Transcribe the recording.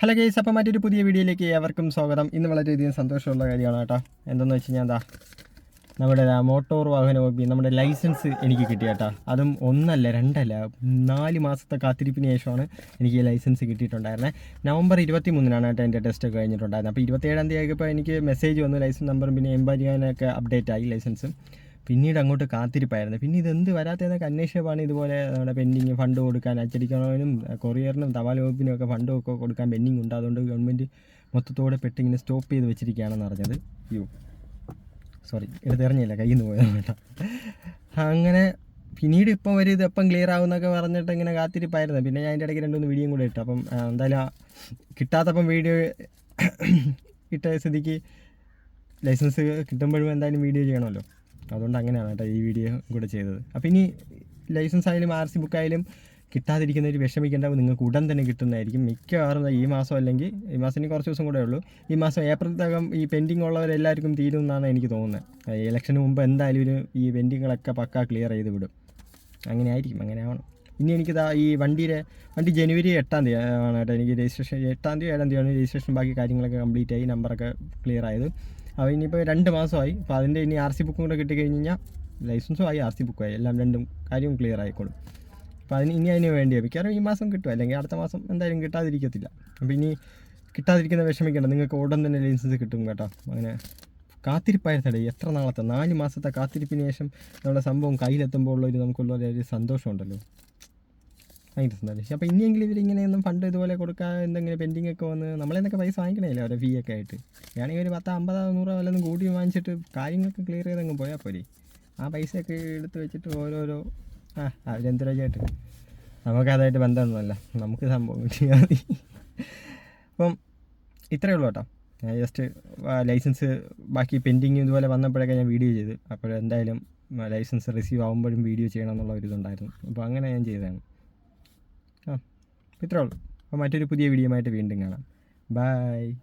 Hello guys അപ്പം മറ്റൊരു പുതിയ വീഡിയോയിലേക്ക് ഏവർക്കും സ്വാഗതം. ഇന്ന് വളരെയധികം സന്തോഷമുള്ള കാര്യമാണ് കേട്ടോ. എന്തെന്ന് വെച്ച് കഴിഞ്ഞാൽ എന്താ നമ്മുടെ മോട്ടോർ വാഹന വകുപ്പിൽ നമ്മുടെ ലൈസൻസ് എനിക്ക് കിട്ടിയ കേട്ടോ. അതും ഒന്നല്ല രണ്ടല്ല നാല് മാസത്തെ കാത്തിരിപ്പിന് ശേഷമാണ് എനിക്ക് ലൈസൻസ് കിട്ടിയിട്ടുണ്ടായിരുന്നത് നവംബർ ഇരുപത്തി മൂന്നിനാണ് കേട്ടോ എന്റെ ടെസ്റ്റ് ഒക്കെ കഴിഞ്ഞിട്ടുണ്ടായിരുന്നത് അപ്പോൾ ഇരുപത്തേഴാം തീയതി ആയപ്പോൾ എനിക്ക് മെസ്സേജ് വന്നു ലൈസൻസ് നമ്പറും പിന്നെ എംബാരിയാനൊക്കെ അപ്ഡേറ്റ് ആയി ലൈസൻസ്. പിന്നീട് അങ്ങോട്ട് കാത്തിരിപ്പായിരുന്നു. പിന്നെ ഇതെന്ത് വരാത്തതെന്നൊക്കെ അന്വേഷിച്ചപ്പോൾ ഇതുപോലെ നമ്മുടെ പെൻഡിങ് ഫണ്ട് കൊടുക്കാൻ അച്ചടിക്കണവനും കൊറിയറിനും തപാൽ വകുപ്പിനും ഒക്കെ ഫണ്ട് ഒക്കെ കൊടുക്കാൻ പെൻഡിങ് ഉണ്ട്. അതുകൊണ്ട് ഗവൺമെന്റ് മൊത്തത്തോടെ പെട്ട് ഇങ്ങനെ സ്റ്റോപ്പ് ചെയ്ത് വെച്ചിരിക്കുകയാണെന്ന് അറിഞ്ഞത്. യു സോറി എടുത്തെറിഞ്ഞില്ല കയ്യിൽ നിന്ന് പോയതാണ് അങ്ങനെ പിന്നീട് ഇപ്പം ഒരു ഇത് എപ്പം ക്ലിയർ ആവുമെന്നൊക്കെ പറഞ്ഞിട്ട് ഇങ്ങനെ കാത്തിരിപ്പായിരുന്നു. പിന്നെ ഞാൻ അതിന്റെ ഇടയ്ക്ക് രണ്ടുമൂന്ന് വീഡിയോ കൂടെ ഇട്ടു. അപ്പം എന്തായാലും കിട്ടാത്തപ്പം വീഡിയോ ഇട്ട സ്ഥിതിക്ക് ലൈസൻസ് കിട്ടുമ്പോഴും എന്തായാലും വീഡിയോ ചെയ്യണമല്ലോ. അതുകൊണ്ട് അങ്ങനെയാണ് കേട്ടോ ഈ വീഡിയോ കൂടെ ചെയ്തത്. അപ്പോൾ ഇനി ലൈസൻസ് ആയാലും ആർ സി ബുക്ക് ആയാലും കിട്ടാതിരിക്കുന്നവർ വിഷമിക്കേണ്ട നിങ്ങൾക്ക് ഉടൻ തന്നെ കിട്ടുന്നതായിരിക്കും. മിക്കവാറും ഈ മാസം അല്ലെങ്കിൽ ഈ മാസം ഇനി കുറച്ച് ദിവസം കൂടെ ഉള്ളൂ. ഈ മാസം ഏപ്രിലത്തകം ഈ പെൻഡിങ് ഉള്ളവരെല്ലാവർക്കും തീരും എന്നാണ് എനിക്ക് തോന്നുന്നത്. ഇലക്ഷന് മുമ്പ് എന്തായാലും ഒരു ഈ പെൻഡിങ്ങുകളൊക്കെ പക്കാ ക്ലിയർ ചെയ്ത് വിടും. അങ്ങനെ ആയിരിക്കും അങ്ങനെ ആവണം. ഇനി എനിക്കിതാ ഈ വണ്ടിയുടെ വണ്ടി ജനുവരി എട്ടാം തീയതി ആണ് കേട്ടോ എനിക്ക് രജിസ്ട്രേഷൻ എട്ടാം തീയതി ഏഴാം തീയതിയാണ് രജിസ്ട്രേഷൻ. ബാക്കി കാര്യങ്ങളൊക്കെ കംപ്ലീറ്റ് ആയി നമ്പറൊക്കെ ക്ലിയർ ആയത്. അപ്പോൾ ഇനിയിപ്പോൾ രണ്ട് മാസമായി. അപ്പോൾ അതിന്റെ ഇനി ആർ സി ബുക്കും കൂടെ കിട്ടിക്കഴിഞ്ഞ് കഴിഞ്ഞാൽ ലൈസൻസും ആയി ആർ സി ബുക്കും ആയി. എല്ലാം രണ്ടും കാര്യവും ക്ലിയർ ആയിക്കോളും. അപ്പോൾ അതിന് ഇനി അതിന് വേണ്ടിയാണ് മിക്കവാറും ഈ മാസം കിട്ടും. അല്ലെങ്കിൽ അടുത്ത മാസം എന്തായാലും കിട്ടാതിരിക്കത്തില്ല. അപ്പോൾ ഇനി കിട്ടാതിരിക്കുന്ന വിഷമിക്കേണ്ട. നിങ്ങൾക്ക് ഉടൻ തന്നെ ലൈസൻസ് കിട്ടും കേട്ടോ. അങ്ങനെ കാത്തിരിപ്പായിരുന്നടേ എത്ര നാളത്തെ? നാല് മാസത്തെ കാത്തിരിപ്പിന് ശേഷം നമ്മുടെ സംഭവം കയ്യിലെത്തുമ്പോൾ ഉള്ള ഒരു നമുക്കുള്ള ഒരു സന്തോഷമുണ്ടല്ലോ. സന്തോഷം അപ്പോൾ ഇനിയെങ്കിലും ഇവരിങ്ങനെയൊന്നും ഫണ്ട് ഇതുപോലെ കൊടുക്കാൻ എന്തെങ്കിലും പെൻഡിങ് ഒക്കെ വന്ന് നമ്മളെന്നൊക്കെ പൈസ വാങ്ങിക്കണമല്ലോ അവരെ ഫീ ഒക്കെ ആയിട്ട്? വേണമെങ്കിൽ ഒരു പത്ത് അമ്പതോ നൂറോ വല്ലതും കൂടി വാങ്ങിച്ചിട്ട് കാര്യങ്ങളൊക്കെ ക്ലിയർ ചെയ്തങ്ങ് പോയാൽ പോരെ. ആ പൈസയൊക്കെ എടുത്ത് വെച്ചിട്ട് ഓരോരോ ആ അവരെന്തരായിട്ട് നമുക്കതായിട്ട് ബന്ധമൊന്നുമല്ല. നമുക്ക് സംഭവം കിട്ടിയാൽ മതി. അപ്പം ഇത്രയേ ഉള്ളൂ കേട്ടോ. ഞാൻ ജസ്റ്റ് ലൈസൻസ് ബാക്കി പെൻഡിങ് ഇതുപോലെ വന്നപ്പോഴൊക്കെ ഞാൻ വീഡിയോ ചെയ്ത്. അപ്പോഴെന്തായാലും ലൈസൻസ് റിസീവ് ആകുമ്പോഴും വീഡിയോ ചെയ്യണം എന്നുള്ള ഒരു ഇതുണ്ടായിരുന്നു. അപ്പോൾ അങ്ങനെ ഞാൻ ചെയ്തതാണ്. ആ. ഇത്രേ ഉള്ളൂ. അപ്പോൾ മറ്റൊരു പുതിയ വീഡിയോ ആയിട്ട് വീണ്ടും കാണാം. ബൈ